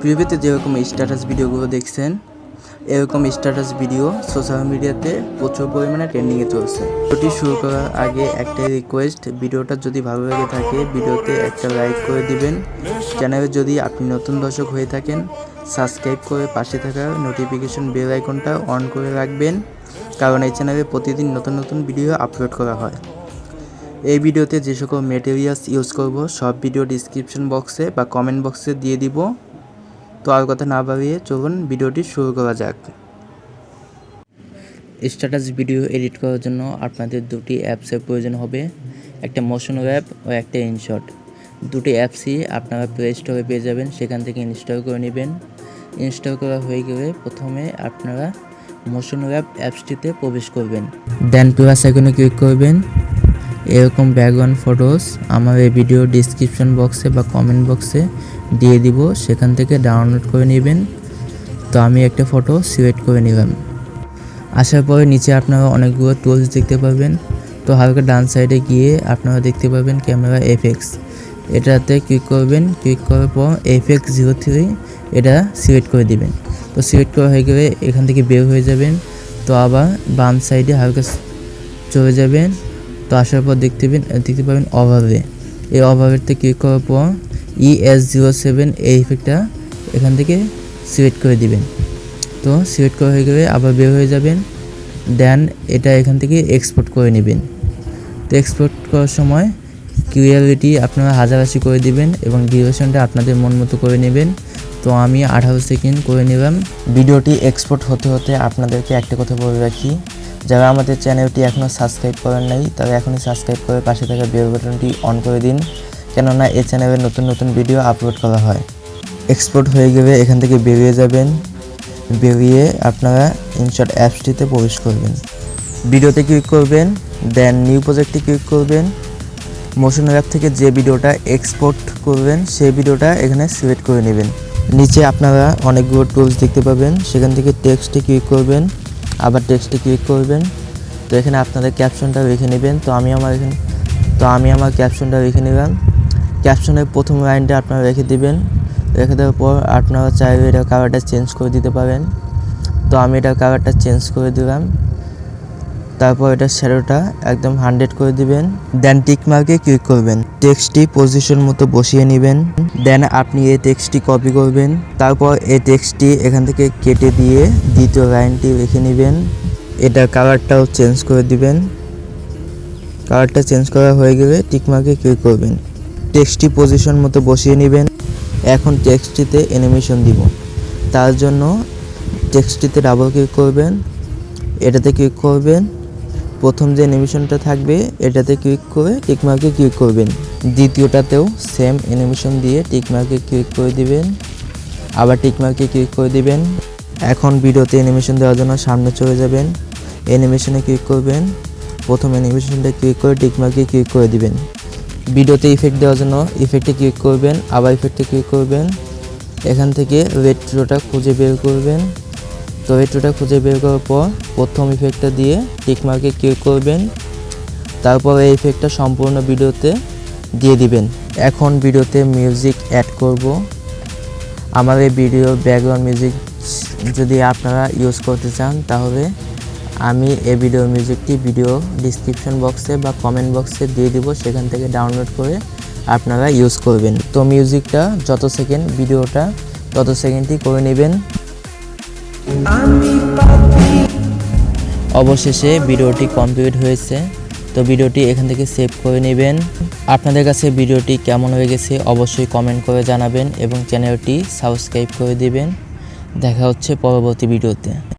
প্রিভিতে যেরকম স্ট্যাটাস ভিডিওগুলো দেখছেন, এরকম স্ট্যাটাস ভিডিও সোশ্যাল মিডিয়াতে প্রচুর পরিমাণে ট্রেন্ডিংয়ে চলছে। ভিডিওটি শুরু করার আগে একটাই রিকোয়েস্ট ভিডিওটা যদি ভালো লেগে থাকে, ভিডিওতে একটা লাইক করে দিবেন। চ্যানেলে যদি আপনি নতুন দর্শক হয়ে থাকেন সাবস্ক্রাইব করে পাশে থাকা নোটিফিকেশন বেল আইকনটা অন করে রাখবেন, কারণ এই চ্যানেলে প্রতিদিন নতুন নতুন ভিডিও আপলোড করা হয়। এই ভিডিওতে যে সকল মেটেরিয়ালস ইউজ করব, সব ভিডিও ডিসক্রিপশন বক্সে বা কমেন্ট বক্সে দিয়ে দিব। তো আর কথা না বাড়িয়ে চলুন ভিডিওটি শুরু করা যাক। স্ট্যাটাস ভিডিও এডিট করার জন্য আপনাদের দুটি অ্যাপসের প্রয়োজন হবে, একটা মোশন অ্যাপ ও একটা ইনশট দুটি অ্যাপসই আপনারা প্লে স্টোরে পেয়ে যাবেন, সেখান থেকে ইনস্টল করে নেবেন। ইনস্টল করা হয়ে গেলে প্রথমে আপনারা মোশন অ্যাপ অ্যাপসটিতে প্রবেশ করবেন। দেন প্লাস আইকনে ক্লিক করবেন। এরকম ব্যাকগ্রাউন্ড ফটোস আমার এই ভিডিও ডিসক্রিপশন বক্সে বা কমেন্ট বক্সে দিয়ে দিব, সেখান থেকে ডাউনলোড করে নেবেন। তো আমি একটা ফটো সিলেক্ট করে নিলাম। আসার পরে নিচে আপনারা অনেকগুলো টুলস দেখতে পাবেন। তো হালকা ডান সাইডে গিয়ে আপনারা দেখতে পাবেন ক্যামেরা এফএক্স এটাতে ক্লিক করবেন ক্লিক করার পর এফএক্স জিরো থ্রি এটা সিলেক্ট করে দিবেন। তো সিলেক্ট করা হয়ে গেলে এখান থেকে বের হয়ে যাবেন। তো আবার বাম সাইডে হালকা চলে যাবেন। তো আসার পর দেখতে পাবেন দেখতে পাবেন অভাবে। এই অভাবেরতে ক্লিক করার পর ই এস জিরো সেভেন এই ইফেক্টটা এখান থেকে সিলেক্ট করে দিবেন। তো সিলেক্ট করা হয়ে গেলে আবার বের হয়ে যাবেন দেন এটা এখান থেকে এক্সপোর্ট করে নেবেন। তো এক্সপোর্ট করার সময় ক্লিয়ারিটি আপনারা হাজার আশি করে দিবেন এবং ডিউরেশনটা আপনাদের মন মতো করে নেবেন। তো আমি আঠারো সেকেন্ড করে নিলাম। ভিডিওটি এক্সপোর্ট হতে হতে আপনাদেরকে একটা কথা বলে রাখি। যারা আমাদের চ্যানেলটি এখনও সাবস্ক্রাইব করেন নাই, তারা এখনই সাবস্ক্রাইব করে পাশে থাকা বেল বাটনটি অন করে দিন, কেননা এই চ্যানেলে নতুন নতুন ভিডিও আপলোড করা হয়। এক্সপোর্ট হয়ে গেলে এখান থেকে বেরিয়ে যাবেন, বেরিয়ে আপনারা ইনশর্ট অ্যাপসটিতে প্রবেশ করবেন। ভিডিওতে ক্লিক করবেন দেন নিউ প্রজেক্টে ক্লিক করবেন। মোশন অ্যাপ থেকে যে ভিডিওটা এক্সপোর্ট করবেন, সেই ভিডিওটা এখানে সিলেক্ট করে নেবেন। নিচে আপনারা অনেকগুলো টুলস দেখতে পাবেন, সেখান থেকে টেক্সটে ক্লিক করবেন। আবার টেক্সটে ক্লিক করবেন। তো এখানে আপনাদের ক্যাপশনটা রেখে নেবেন। তো আমি আমার এখানে, তো আমি আমার ক্যাপশনটা রেখে নিলাম। ক্যাপশনের প্রথম লাইনটা আপনারা রেখে দেবেন। রেখে দেওয়ার পর আপনারা চাইলে এটা কালারটা চেঞ্জ করে দিতে পারেন। তো আমি এটা কালারটা চেঞ্জ করে দিলাম। তারপর এটা শ্যাডোটা একদম হান্ড্রেড করে দিবেন। দেন টিক মার্কে ক্লিক করবেন। টেক্সটটি পজিশন মতো বসিয়ে নেবেন। দেন আপনি এই টেক্সটটি কপি করবেন। তারপর এই টেক্সটটি এখান থেকে কেটে দিয়ে দ্বিতীয় লাইনটি রেখে নেবেন। এটার কালারটাও চেঞ্জ করে দিবেন। কালারটা চেঞ্জ করা হয়ে গেলে টিক মার্কে ক্লিক করবেন। টেক্সটটি পজিশন মতো বসিয়ে নেবেন। এখন টেক্সটটিতে অ্যানিমেশন দিব। তার জন্য টেক্সটটিতে ডাবল ক্লিক করবেন। এটাতে ক্লিক করবেন। প্রথম যে অ্যানিমেশনটা থাকবে, এটাতে ক্লিক করে টিকমার্কে ক্লিক করবেন। দ্বিতীয়টাতেও সেম অ্যানিমেশন দিয়ে টিকমার্কে ক্লিক করে দিবেন। আবার টিকমার্কে ক্লিক করে দিবেন। এখন ভিডিওতে অ্যানিমেশন দেওয়ার জন্য সামনে চলে যাবেন। অ্যানিমেশনে ক্লিক করবেন। প্রথম অ্যানিমেশনটা ক্লিক করে টিকমার্কে ক্লিক করে দিবেন। ভিডিওতে ইফেক্ট দেওয়ার জন্য ইফেক্টে ক্লিক করবেন, আবার ইফেক্টে ক্লিক করবেন। এখান থেকে রেট্রোটা খুঁজে বের করবেন। তো খুঁজে বের করার পর প্রথম ইফেক্টটা দিয়ে টিকমার্কে ক্লিক করবেন। তারপর এই ইফেক্টটা সম্পূর্ণ ভিডিওতে দিয়ে দিবেন। এখন ভিডিওতে মিউজিক অ্যাড করব। আমার এই ভিডিও ব্যাকগ্রাউন্ড মিউজিক যদি আপনারা ইউজ করতে চান, তাহলে আমি এই ভিডিও মিউজিকটি ভিডিও ডিসক্রিপশন বক্সে বা কমেন্ট বক্সে দিয়ে দিব। সেখান থেকে ডাউনলোড করে আপনারা ইউজ করবেন। তো মিউজিকটা যত সেকেন্ড ভিডিওটা তত সেকেন্ডই করে নেবেন। অবশেষে ভিডিওটি কমপ্লিট হয়েছে। তো ভিডিওটি এখান থেকে সেভ করে নেবেন। আপনাদের কাছে ভিডিওটি কেমন হয়ে গেছে অবশ্যই কমেন্ট করে জানাবেন এবং চ্যানেলটি সাবস্ক্রাইব করে দিবেন। দেখা হচ্ছে পরবর্তী ভিডিওতে।